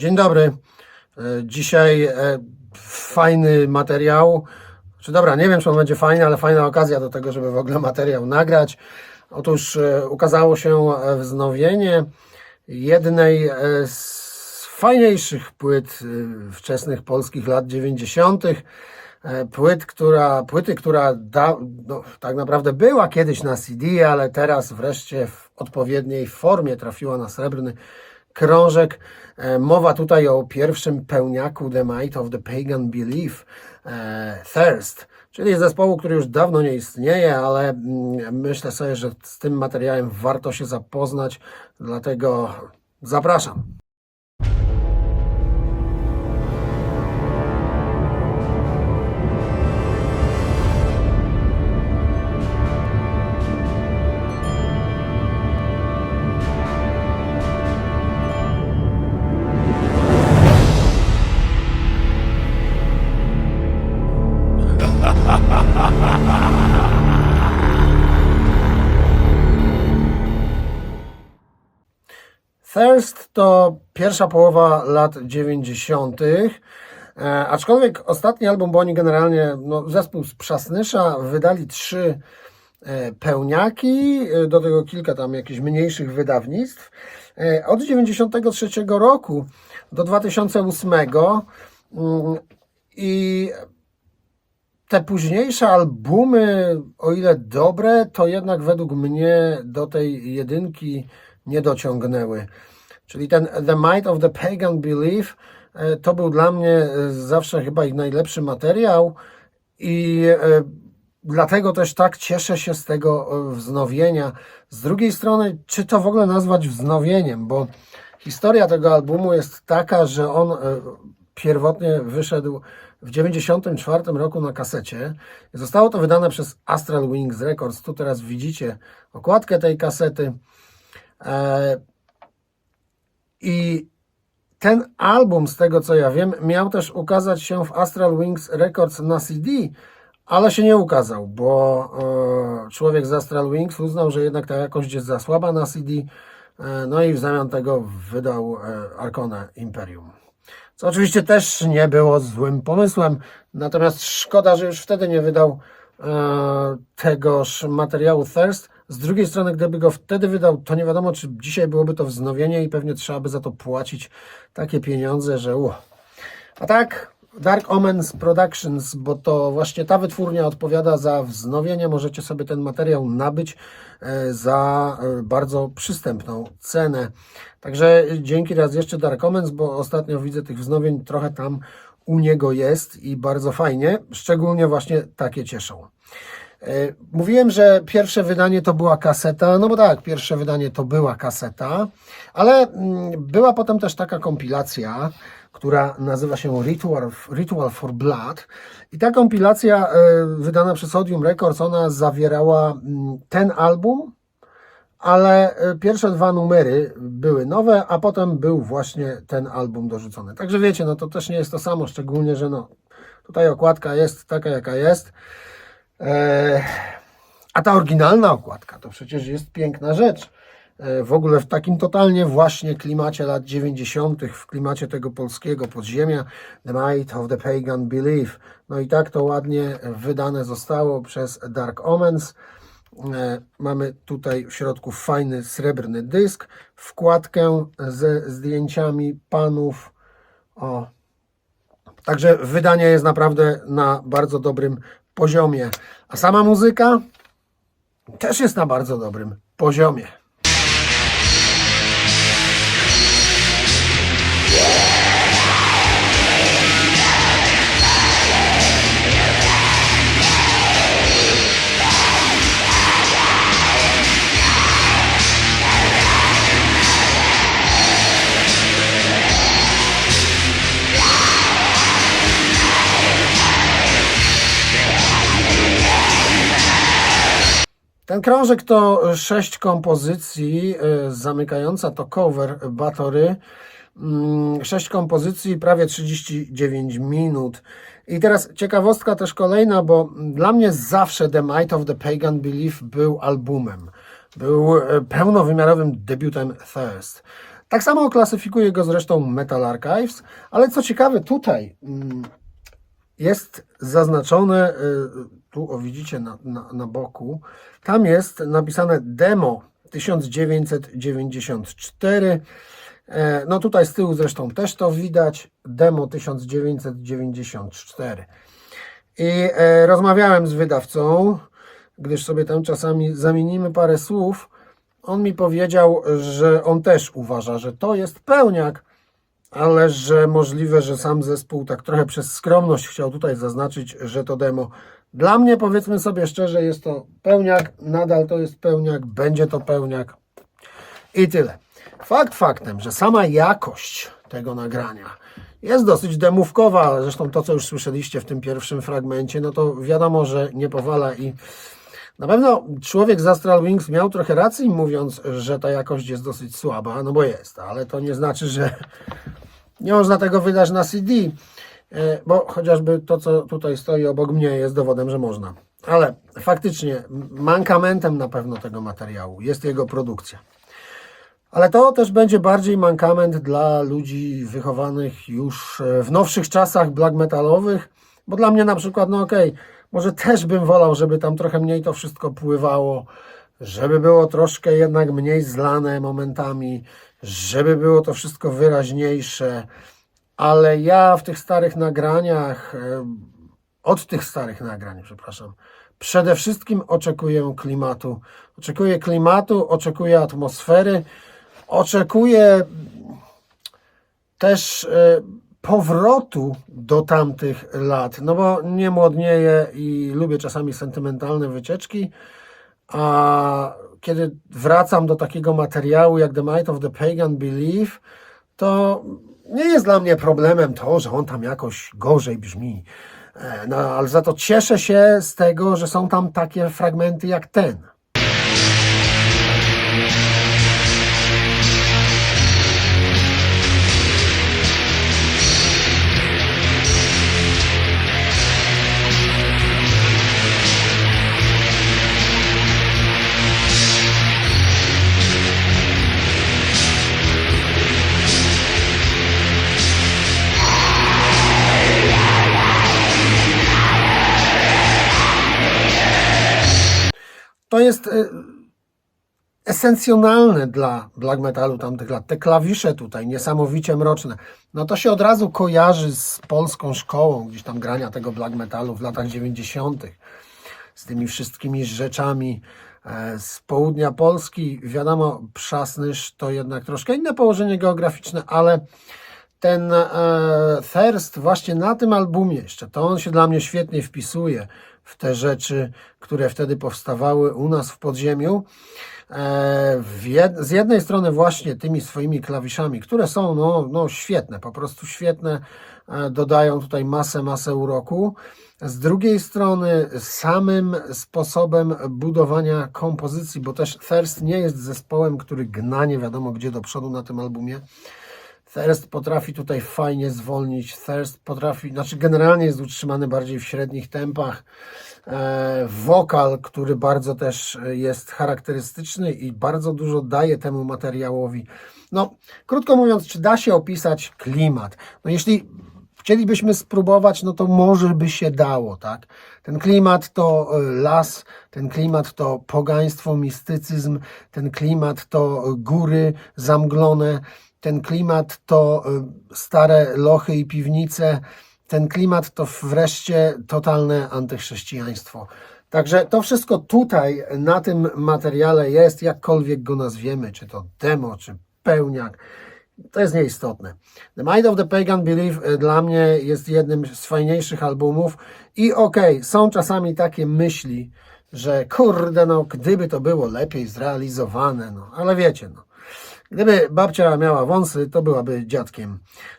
Dzień dobry. E, Dzisiaj e, fajny materiał. Czy dobra, nie wiem, czy on będzie fajny, ale fajna okazja do tego, żeby w ogóle materiał nagrać. Otóż e, ukazało się wznowienie jednej z fajniejszych płyt wczesnych polskich lat 90. E, Płyt, która, płyty, która da, no, tak naprawdę była kiedyś na CD, ale teraz wreszcie w odpowiedniej formie trafiła na srebrny krążek. E, Mowa tutaj o pierwszym pełniaku The Might of the Pagan Belief, e, Thirst, czyli zespołu, który już dawno nie istnieje, ale mm, myślę sobie, że z tym materiałem warto się zapoznać, dlatego zapraszam. Thirst to pierwsza połowa lat 90. E, aczkolwiek ostatni album, bo oni generalnie, no, zespół z Przasnysza wydali trzy e, pełniaki, e, do tego kilka tam jakichś mniejszych wydawnictw. Od 93 roku do 2008 mm, i te późniejsze albumy, o ile dobre, to jednak według mnie do tej jedynki nie dociągnęły. Czyli ten The Might of the Pagan Belief e, to był dla mnie e, zawsze chyba ich najlepszy materiał i e, dlatego też tak cieszę się z tego wznowienia. Z drugiej strony, czy to w ogóle nazwać wznowieniem, bo historia tego albumu jest taka, że on pierwotnie wyszedł w 94 roku na kasecie. Zostało to wydane przez Astral Wings Records. Tu teraz widzicie okładkę tej kasety. E, I ten album, z tego co ja wiem, miał też ukazać się w Astral Wings Records na CD, ale się nie ukazał, bo e, człowiek z Astral Wings uznał, że jednak ta jakość jest za słaba na CD, e, no i w zamian tego wydał Arcona Imperium. Co oczywiście też nie było złym pomysłem, natomiast szkoda, że już wtedy nie wydał tegoż materiału Thirst. Z drugiej strony, gdyby go wtedy wydał, to nie wiadomo, czy dzisiaj byłoby to wznowienie i pewnie trzeba by za to płacić takie pieniądze, że u. A tak, Dark Omens Productions, bo to właśnie ta wytwórnia odpowiada za wznowienie. Możecie sobie ten materiał nabyć e, za e, bardzo przystępną cenę. Także dzięki raz jeszcze Dark Omens, bo ostatnio widzę tych wznowień trochę tam u niego jest i bardzo fajnie. Szczególnie właśnie takie cieszą. E, Mówiłem, że pierwsze wydanie to była kaseta, no bo tak, pierwsze wydanie to była kaseta, ale mm, była potem też taka kompilacja, która nazywa się Ritual, Ritual for Blood. I ta kompilacja e, wydana przez Odium Records, ona zawierała mm, ten album, ale e, pierwsze dwa numery były nowe, a potem był właśnie ten album dorzucony. Także wiecie, no to też nie jest to samo, szczególnie, że no tutaj okładka jest taka, jaka jest. E, a ta oryginalna okładka to przecież jest piękna rzecz. E, W ogóle w takim totalnie właśnie klimacie lat 90., w klimacie tego polskiego podziemia, The Might of the Pagan Belief. No i tak to ładnie wydane zostało przez Dark Omens. E, Mamy tutaj w środku fajny srebrny dysk, wkładkę ze zdjęciami panów. O, Także wydanie jest naprawdę na bardzo dobrym poziomie. A sama muzyka też jest na bardzo dobrym poziomie. Ten krążek to sześć kompozycji, y, zamykająca to cover Batory. Mm, Sześć kompozycji, prawie 39 minut. I teraz ciekawostka też kolejna, bo dla mnie zawsze The Might of the Pagan Belief był albumem. Był e, pełnowymiarowym debiutem Thirst. Tak samo klasyfikuje go zresztą Metal Archives, ale co ciekawe, tutaj mm, jest zaznaczone, y, tu o widzicie na, na, na boku, tam jest napisane demo 1994. E, No tutaj z tyłu zresztą też to widać, demo 1994. I e, rozmawiałem z wydawcą, gdyż sobie tam czasami zamienimy parę słów. On mi powiedział, że on też uważa, że to jest pełniak, ale że możliwe, że sam zespół tak trochę przez skromność chciał tutaj zaznaczyć, że to demo. Dla mnie, powiedzmy sobie szczerze, jest to pełniak, nadal to jest pełniak, będzie to pełniak i tyle. Fakt faktem, że sama jakość tego nagrania jest dosyć demówkowa, zresztą to, co już słyszeliście w tym pierwszym fragmencie, no to wiadomo, że nie powala i na pewno człowiek z Astral Wings miał trochę racji, mówiąc, że ta jakość jest dosyć słaba, no bo jest, ale to nie znaczy, że nie można tego wydać na CD, e, bo chociażby to, co tutaj stoi obok mnie, jest dowodem, że można. Ale faktycznie mankamentem na pewno tego materiału jest jego produkcja. Ale to też będzie bardziej mankament dla ludzi wychowanych już e, w nowszych czasach black metalowych, bo dla mnie na przykład, no okej, może też bym wolał, żeby tam trochę mniej to wszystko pływało, żeby było troszkę jednak mniej zlane momentami, żeby było to wszystko wyraźniejsze, ale ja w tych starych nagraniach, e, od tych starych nagrań, przepraszam, przede wszystkim oczekuję klimatu. Oczekuję klimatu, oczekuję atmosfery, oczekuję też e, powrotu do tamtych lat, no bo nie młodnieję i lubię czasami sentymentalne wycieczki, a kiedy wracam do takiego materiału jak The Might of the Pagan Belief, to nie jest dla mnie problemem to, że on tam jakoś gorzej brzmi. E, No, ale za to cieszę się z tego, że są tam takie fragmenty jak ten. To jest e, esencjonalne dla black metalu tamtych lat. Te klawisze tutaj, niesamowicie mroczne. No to się od razu kojarzy z polską szkołą gdzieś tam grania tego black metalu w latach 90. Z tymi wszystkimi rzeczami e, z południa Polski. Wiadomo, Przasnysz to jednak troszkę inne położenie geograficzne, ale ten e, Thirst właśnie na tym albumie jeszcze, to on się dla mnie świetnie wpisuje w te rzeczy, które wtedy powstawały u nas w podziemiu. E, z jednej strony właśnie tymi swoimi klawiszami, które są no, no świetne, po prostu świetne, e, dodają tutaj masę, masę uroku. Z drugiej strony samym sposobem budowania kompozycji, bo też Thirst nie jest zespołem, który gna nie wiadomo gdzie do przodu na tym albumie. Thirst potrafi tutaj fajnie zwolnić. Thirst potrafi, znaczy generalnie jest utrzymany bardziej w średnich tempach. E, wokal, który bardzo też jest charakterystyczny i bardzo dużo daje temu materiałowi. No, krótko mówiąc, czy da się opisać klimat? No, jeśli chcielibyśmy spróbować, no to może by się dało, tak? Ten klimat to e, las, ten klimat to pogaństwo, mistycyzm, ten klimat to góry zamglone, ten klimat to y, stare lochy i piwnice, ten klimat to wreszcie totalne antychrześcijaństwo. Także to wszystko tutaj na tym materiale jest, jakkolwiek go nazwiemy, czy to demo, czy pełniak. To jest nieistotne. The Might of the Pagan Belief y, dla mnie jest jednym z fajniejszych albumów i okej, okay, są czasami takie myśli, że kurde, no gdyby to było lepiej zrealizowane, no ale wiecie, no Gdyby babcia miała wąsy, to byłaby dziadkiem.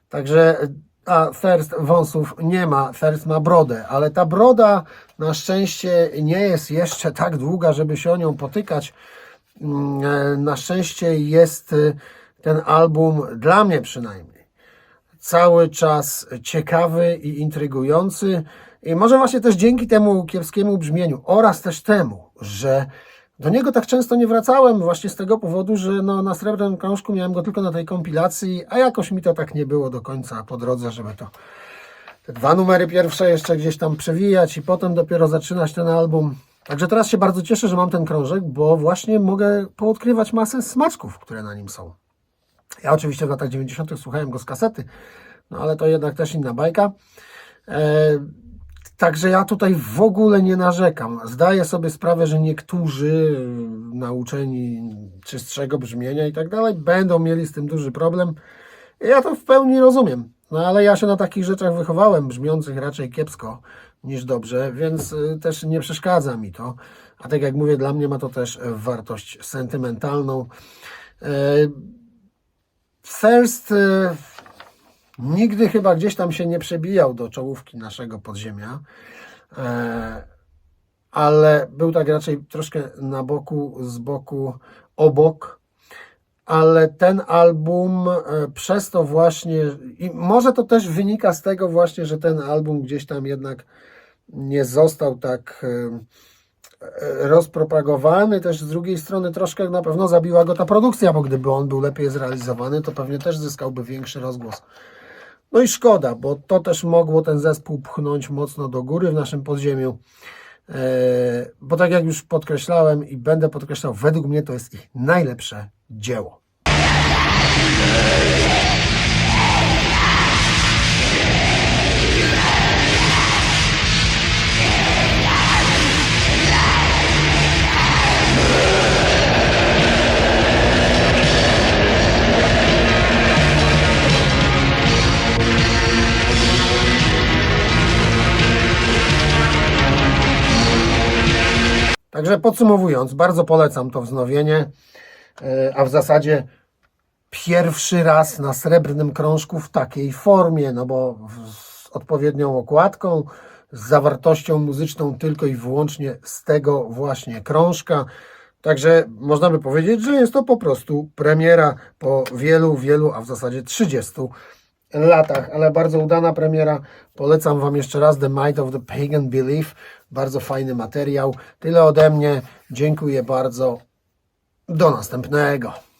Także, a Thirst wąsów nie ma, Thirst ma brodę, ale ta broda na szczęście nie jest jeszcze tak długa, żeby się o nią potykać. Mm, Na szczęście jest y, ten album, dla mnie przynajmniej, cały czas ciekawy i intrygujący. I może właśnie też dzięki temu kiepskiemu brzmieniu oraz też temu, że do niego tak często nie wracałem właśnie z tego powodu, że no, na Srebrnym Krążku miałem go tylko na tej kompilacji, a jakoś mi to tak nie było do końca po drodze, żeby to te dwa numery pierwsze jeszcze gdzieś tam przewijać i potem dopiero zaczynać ten album. Także teraz się bardzo cieszę, że mam ten krążek, bo właśnie mogę poodkrywać masę smaczków, które na nim są. Ja oczywiście w latach 90. słuchałem go z kasety, no ale to jednak też inna bajka. E, Także ja tutaj w ogóle nie narzekam. Zdaję sobie sprawę, że niektórzy y, nauczeni czystszego brzmienia i tak dalej będą mieli z tym duży problem. Ja to w pełni rozumiem. No ale ja się na takich rzeczach wychowałem, brzmiących raczej kiepsko niż dobrze, więc y, też nie przeszkadza mi to. A tak jak mówię, dla mnie ma to też e, wartość sentymentalną. E, First e, nigdy chyba gdzieś tam się nie przebijał do czołówki naszego podziemia, e, ale był tak raczej troszkę na boku, z boku, obok. Ale ten album e, przez to właśnie, i może to też wynika z tego właśnie, że ten album gdzieś tam jednak nie został tak e, rozpropagowany. Też z drugiej strony troszkę na pewno zabiła go ta produkcja, bo gdyby on był lepiej zrealizowany, to pewnie też zyskałby większy rozgłos. No i szkoda, bo to też mogło ten zespół pchnąć mocno do góry w naszym podziemiu. E, Bo tak jak już podkreślałem i będę podkreślał, według mnie to jest ich najlepsze dzieło. Także podsumowując, bardzo polecam to wznowienie, e, a w zasadzie pierwszy raz na srebrnym krążku w takiej formie, no bo z odpowiednią okładką, z zawartością muzyczną tylko i wyłącznie z tego właśnie krążka. Także można by powiedzieć, że jest to po prostu premiera po wielu, wielu, a w zasadzie 30 latach, ale bardzo udana premiera. Polecam Wam jeszcze raz The Might of the Pagan Belief. Bardzo fajny materiał. Tyle ode mnie. Dziękuję bardzo. Do następnego.